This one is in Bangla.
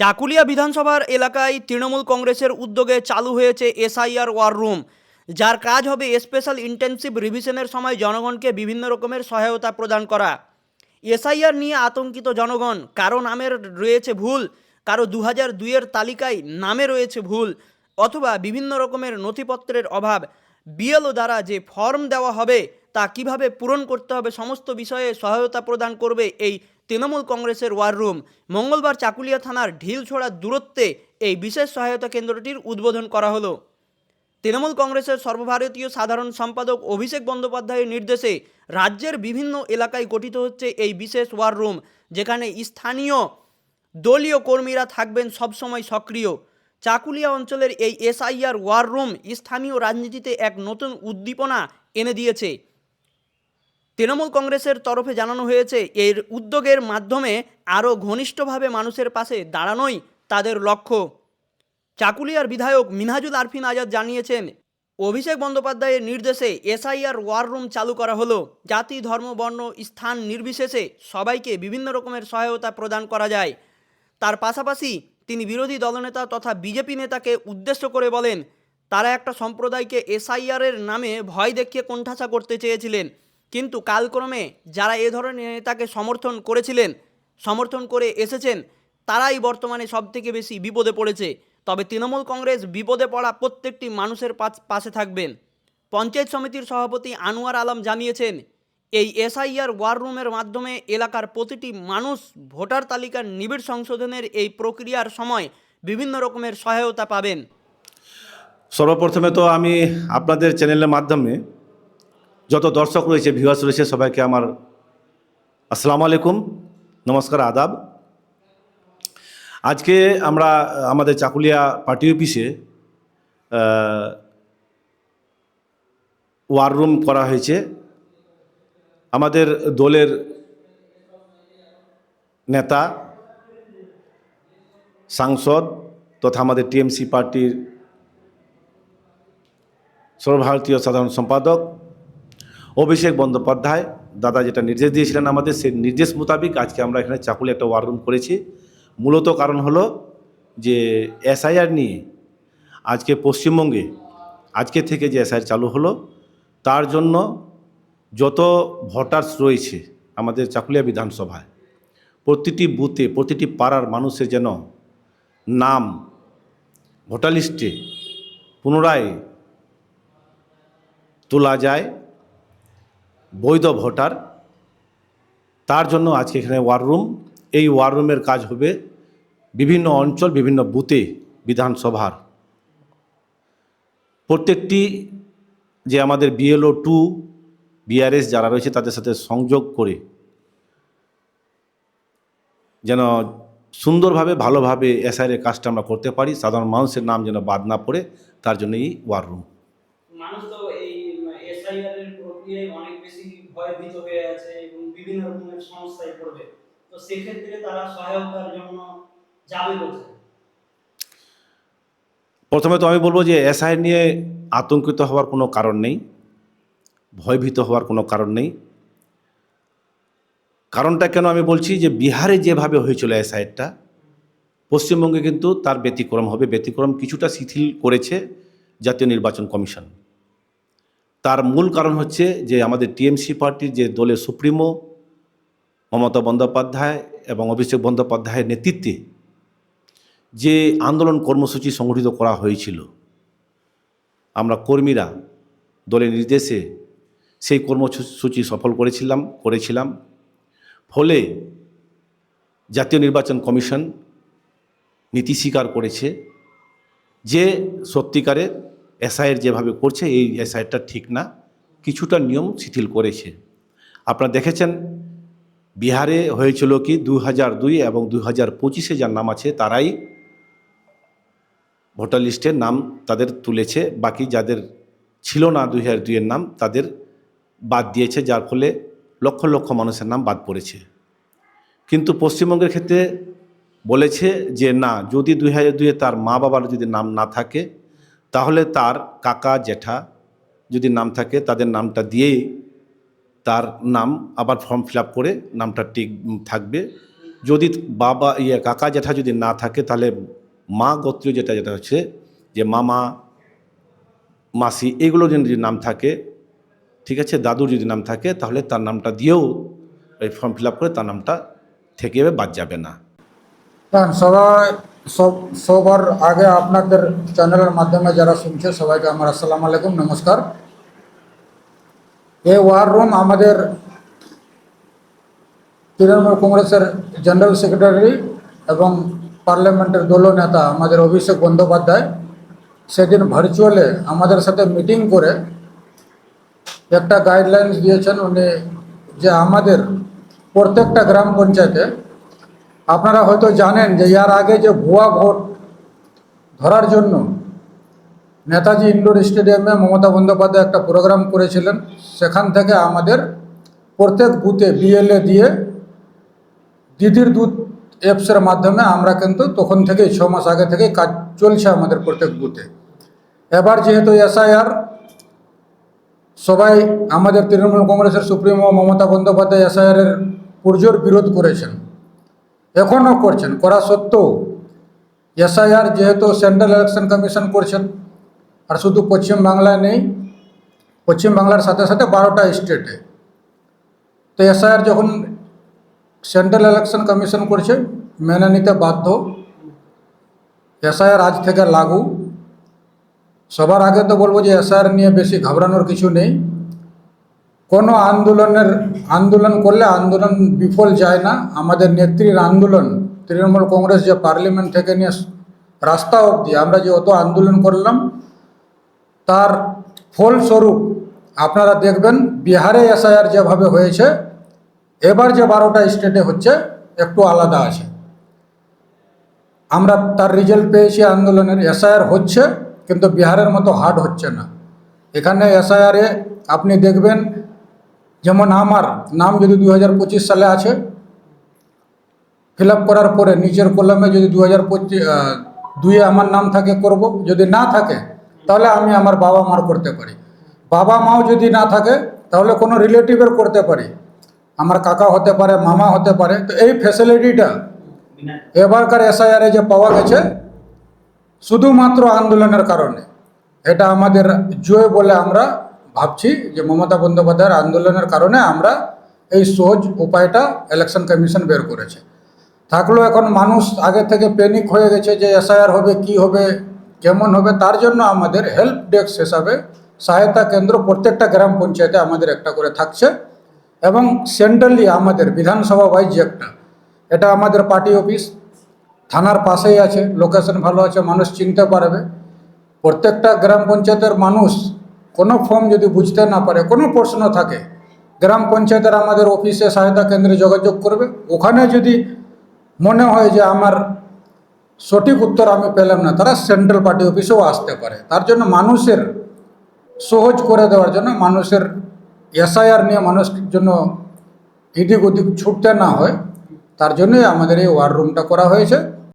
চাকুলিয়া বিধানসভার এলাকায় তৃণমূল কংগ্রেসের উদ্যোগে চালু হয়েছে এসআইআর ওয়ার রুম, যার কাজ হবে স্পেশাল ইন্টেনসিভ রিভিশনের সময় জনগণকে বিভিন্ন রকমের সহায়তা প্রদান করা। এসআইআর নিয়ে আতঙ্কিত জনগণ, কারও নামের রয়েছে ভুল, কারও দু হাজার দুইয়ের তালিকায় নামে রয়েছে ভুল, অথবা বিভিন্ন রকমের নথিপত্রের অভাব। বিএলও দ্বারা যে ফর্ম দেওয়া হবে, তা কীভাবে পূরণ করতে হবে, সমস্ত বিষয়ে সহায়তা প্রদান করবে এই তৃণমূল কংগ্রেসের ওয়ার রুম মঙ্গলবার চাকুলিয়া থানার ঢিল ঢিলছোড়া দূরত্বে এই বিশেষ সহায়তা কেন্দ্রটির উদ্বোধন করা হলো। তৃণমূল কংগ্রেসের সর্বভারতীয় সাধারণ সম্পাদক অভিষেক বন্দ্যোপাধ্যায়ের নির্দেশে রাজ্যের বিভিন্ন এলাকায় গঠিত হচ্ছে এই বিশেষ ওয়ার রুম যেখানে স্থানীয় দলীয় কর্মীরা থাকবেন সবসময় সক্রিয়। চাকুলিয়া অঞ্চলের এই এসআইআর ওয়ার রুম স্থানীয় রাজনীতিতে এক নতুন উদ্দীপনা এনে দিয়েছে। তৃণমূল কংগ্রেসের তরফে জানানো হয়েছে, এর উদ্যোগের মাধ্যমে আরও ঘনিষ্ঠভাবে মানুষের পাশে দাঁড়ানোই তাদের লক্ষ্য। চাকুলিয়ার বিধায়ক মিনহাজুল আরফিন আজাদ জানিয়েছেন, অভিষেক বন্দ্যোপাধ্যায়ের নির্দেশে এসআইআর ওয়ার রুম চালু করা হলো। জাতি, ধর্ম, বর্ণ, স্থান নির্বিশেষে সবাইকে বিভিন্ন রকমের সহায়তা প্রদান করা যায়। তার পাশাপাশি তিনি বিরোধী দলনেতা তথা বিজেপি নেতাকে উদ্দেশ্য করে বলেন, তারা একটা সম্প্রদায়কে এসআইআরের নামে ভয় দেখিয়ে কোণঠাসা করতে চেয়েছিলেন। কিন্তু কালক্রমে যারা এ ধরনের নেতাকে সমর্থন করেছিলেন, সমর্থন করে এসেছেন, তারাই বর্তমানে সবথেকে বেশি বিপদে পড়েছে। তবে তৃণমূল কংগ্রেস বিপদে পড়া প্রত্যেকটি মানুষের পাশে থাকবেন। পঞ্চায়েত সমিতির সভাপতি আনোয়ার আলম জানিয়েছেন, এই এসআইআর ওয়ার রুমের মাধ্যমে এলাকার প্রতিটি মানুষ ভোটার তালিকার নিবিড় সংশোধনের এই প্রক্রিয়ার সময় বিভিন্ন রকমের সহায়তা পাবেন। সর্বপ্রথমে তো আমি আপনাদের চ্যানেলের মাধ্যমে যত দর্শক রয়েছে ভিউয়ার্স রয়েছে, সবাইকে আমার আসসালামু আলাইকুম। নমস্কার, আদাব। আজকে আমরা, আমাদের চাকুলিয়া পার্টি অফিসে ওয়ার রুম করা হয়েছে। আমাদের দলের নেতা, সাংসদ তথা আমাদের টিএমসি পার্টির সর্বভারতীয় সাধারণ সম্পাদক অভিষেক বন্দ্যোপাধ্যায়, দাদা যেটা নির্দেশ দিয়েছিলেন আমাদের, সেই নির্দেশ মোতাবেক আজকে আমরা এখানে চাকুলে একটা ওয়ার রুম করেছি। মূলত কারণ হলো যে এসআইআর নিয়ে আজকে পশ্চিমবঙ্গে, আজকে থেকে যে এসআইআর চালু হলো, তার জন্য যত ভোটার্স রয়েছে আমাদের চাকুলিয়া বিধানসভায়, প্রতিটি বুথে, প্রতিটি পাড়ার মানুষের যেন নাম ভোটার লিস্টে পুনরায় তোলা যায় বৈধ ভোটার, তার জন্য আজকে এখানে ওয়ার রুম এই ওয়ার রুমের কাজ হবে বিভিন্ন অঞ্চল, বিভিন্ন বুথে বিধানসভার। প্রত্যেকটি যে আমাদের বিএলও টু বিআরএস যারা রয়েছে তাদের সাথে সংযোগ করে যেন সুন্দরভাবে, ভালোভাবে এসআইয়ের কাজটা আমরা করতে পারি। সাধারণ মানুষের নাম যেন বাদ না পড়ে, তার জন্য এই ওয়ার রুম মানুষ তো এই প্রক্রিয়ায় অনেক বেশি ভয়ভীত হয়ে আছে এবং বিভিন্ন রকমের সমস্যায় পড়বে। তো সেক্ষেত্রে তারা সহায়তার জন্য যাবে কোথায়? প্রথমে তো আমি বলব যে এসআই নিয়ে আতঙ্কিত হওয়ার কোনো কারণ নেই, ভয়ভীত হওয়ার কোনো কারণ নেই। কারণটা কেন আমি বলছি যে বিহারে যেভাবে হয়েছিল এসআইটা, পশ্চিমবঙ্গে কিন্তু তার ব্যতিক্রম হবে। ব্যতিক্রম কিছুটা শিথিল করেছে জাতীয় নির্বাচন কমিশন। তার মূল কারণ হচ্ছে যে আমাদের টিএমসি পার্টির যে দলের সুপ্রিমো, মমতা বন্দ্যোপাধ্যায় এবং অভিষেক বন্দ্যোপাধ্যায়ের নেতৃত্বে যে আন্দোলন কর্মসূচি সংগঠিত করা হয়েছিল, আমরা কর্মীরা দলের নির্দেশে সেই কর্মসূচি সফল করেছিলাম করেছিলাম। ফলে জাতীয় নির্বাচন কমিশন নীতি স্বীকার করেছে যে সত্যিকারের এসআইয়ের যেভাবে করছে, এই এসআইটা ঠিক না। কিছুটা নিয়ম শিথিল করেছে। আপনারা দেখেছেন, বিহারে হয়েছিল কি দু হাজার দুই এবং দু হাজার পঁচিশে যার নাম আছে, তারাই ভোটার লিস্টে নাম তাদের তুলেছে। বাকি যাদের ছিল না দুই হাজার দুইয়ের নাম, তাদের বাদ দিয়েছে, যার ফলে লক্ষ লক্ষ মানুষের নাম বাদ পড়েছে। কিন্তু পশ্চিমবঙ্গের ক্ষেত্রে বলেছে যে, না, যদি দুই হাজার দুইয়ে তার মা বাবার যদি নাম না থাকে তাহলে তার কাকা জেঠা যদি নাম থাকে, তাদের নামটা দিয়েই তার নাম আবার ফর্ম ফিল করে নামটা টিক থাকবে। যদি বাবা ইয়ে কাকা জেঠা যদি না থাকে, তাহলে মা গোত্রীয় যেটা যেটা হচ্ছে যে মামা, মাসি, এগুলো যদি নাম থাকে, ঠিক আছে, দাদুর যদি নাম থাকে, তাহলে তার নামটা দিয়েও এই ফর্ম ফিল করে তার নামটা থেকে বাদ যাবে না। সবাই সব, সবার আগে আপনাদের চ্যানেলের মাধ্যমে যারা শুনছে সবাইকে আমার আসসালামু আলাইকুম, নমস্কার। এই ওয়ার রুম আমাদের তৃণমূল কংগ্রেসের জেনারেল সেক্রেটারি এবং পার্লামেন্টের দলনেতা আমাদের অভিষেক বন্দ্যোপাধ্যায়, সেদিন ভার্চুয়ালে আমাদের সাথে মিটিং করে একটা গাইডলাইন্স দিয়েছেন উনি যে আমাদের প্রত্যেকটা গ্রাম পঞ্চায়েতে আপনারা হয়তো জানেন যে ইয়ার আগে যে ভুয়া ভোট ধরার জন্য নেতাজি ইন্ডোর স্টেডিয়ামে মমতা বন্দ্যোপাধ্যায় একটা প্রোগ্রাম করেছিলেন, সেখান থেকে আমাদের প্রত্যেক বুথে বিএলএ দিয়ে দিদির দুধ অ্যাপসের মাধ্যমে আমরা কিন্তু তখন থেকে ছ মাস আগে থেকে কাজ চলছে আমাদের প্রত্যেক বুথে। এবার যেহেতু এসআইআর সবাই আমাদের তৃণমূল কংগ্রেসের সুপ্রিমো মমতা বন্দ্যোপাধ্যায় এসআইআরের পুরজোর বিরোধ করেছেন। এখনও করছেন, করা সত্ত্বেও এসআইআর যেহেতু সেন্ট্রাল ইলেকশন কমিশন করছেন, আর শুধু পশ্চিম বাংলায় নেই, পশ্চিম বাংলার সাথে সাথে বারোটা স্টেটে। তো এসআইআর যখন সেন্ট্রাল ইলেকশন কমিশন করছে, মেনে নিতে বাধ্য। এসআইআর আজ থেকে লাগু। সবার আগে তো বলব যে এসআইআর নিয়ে বেশি ঘাবড়ানোর কিছু নেই। কোনো আন্দোলনের আন্দোলন করলে আন্দোলন বিফল যায় না। আমাদের নেত্রীর আন্দোলন, তৃণমূল কংগ্রেস যে পার্লামেন্ট থেকে নিয়ে রাস্তা অবধি আমরা যে অত আন্দোলন করলাম, তার ফলস্বরূপ আপনারা দেখবেন বিহারে এসআইআর যেভাবে হয়েছে, এবার যে বারোটা স্টেটে হচ্ছে, একটু আলাদা আছে। আমরা তার রেজাল্ট পেয়েছি আন্দোলনের, এসআইআর হচ্ছে, কিন্তু বিহারের মতো হার্ড হচ্ছে না। এখানে এসআইআরে আপনি দেখবেন যেমন আমার নাম যদি দু হাজার পঁচিশ সালে আছে ফিল করার পরে নিচের কলমে যদি দু হাজার দুইয়ে আমার নাম থাকে করব, যদি না থাকে, তাহলে আমি আমার বাবা মার করতে পারি। বাবা মাও যদি না থাকে, তাহলে কোনো রিলেটিভের করতে পারি। আমার কাকা হতে পারে, মামা হতে পারে, তো এই ফ্যাসিলিটিটা এবারকার এসআইআরে যে পাওয়া গেছে, শুধুমাত্র আন্দোলনের কারণে। এটা আমাদের জয় বলে আমরা ভাবছি যে মমতা বন্দ্যোপাধ্যায়ের আন্দোলনের কারণে আমরা এই সহজ উপায়টা ইলেকশন কমিশন বের করেছে। থাকলেও এখন মানুষ আগে থেকে প্যানিক হয়ে গেছে যে এসআইআর হবে, কি হবে, কেমন হবে, তার জন্য আমাদের হেল্প ডেস্ক হিসাবে সহায়তা কেন্দ্র প্রত্যেকটা গ্রাম পঞ্চায়েতে আমাদের একটা করে থাকছে এবং সেন্ট্রালি আমাদের বিধানসভা ওয়াইজ একটা, এটা আমাদের পার্টি অফিস থানার পাশেই আছে লোকেশন ভালো আছে, মানুষ চিনতে পারবে। প্রত্যেকটা গ্রাম পঞ্চায়েতের মানুষ কোনো ফর্ম যদি বুঝতে না পারে, কোনো প্রশ্ন থাকে, গ্রাম পঞ্চায়েতের আমাদের অফিসে সহায়তা কেন্দ্রে যোগাযোগ করবে। ওখানে যদি মনে হয় যে আমার সঠিক উত্তর আমি পেলাম না, তারা সেন্ট্রাল পার্টি অফিসেও আসতে পারে। তার জন্য মানুষের সহজ করে দেওয়ার জন্য, মানুষের এসআইআর নিয়ে মানুষের জন্য এদিক ওদিক ছুটতে না হয়, তার জন্যই আমাদের এই ওয়ার রুমটা করা হয়েছে।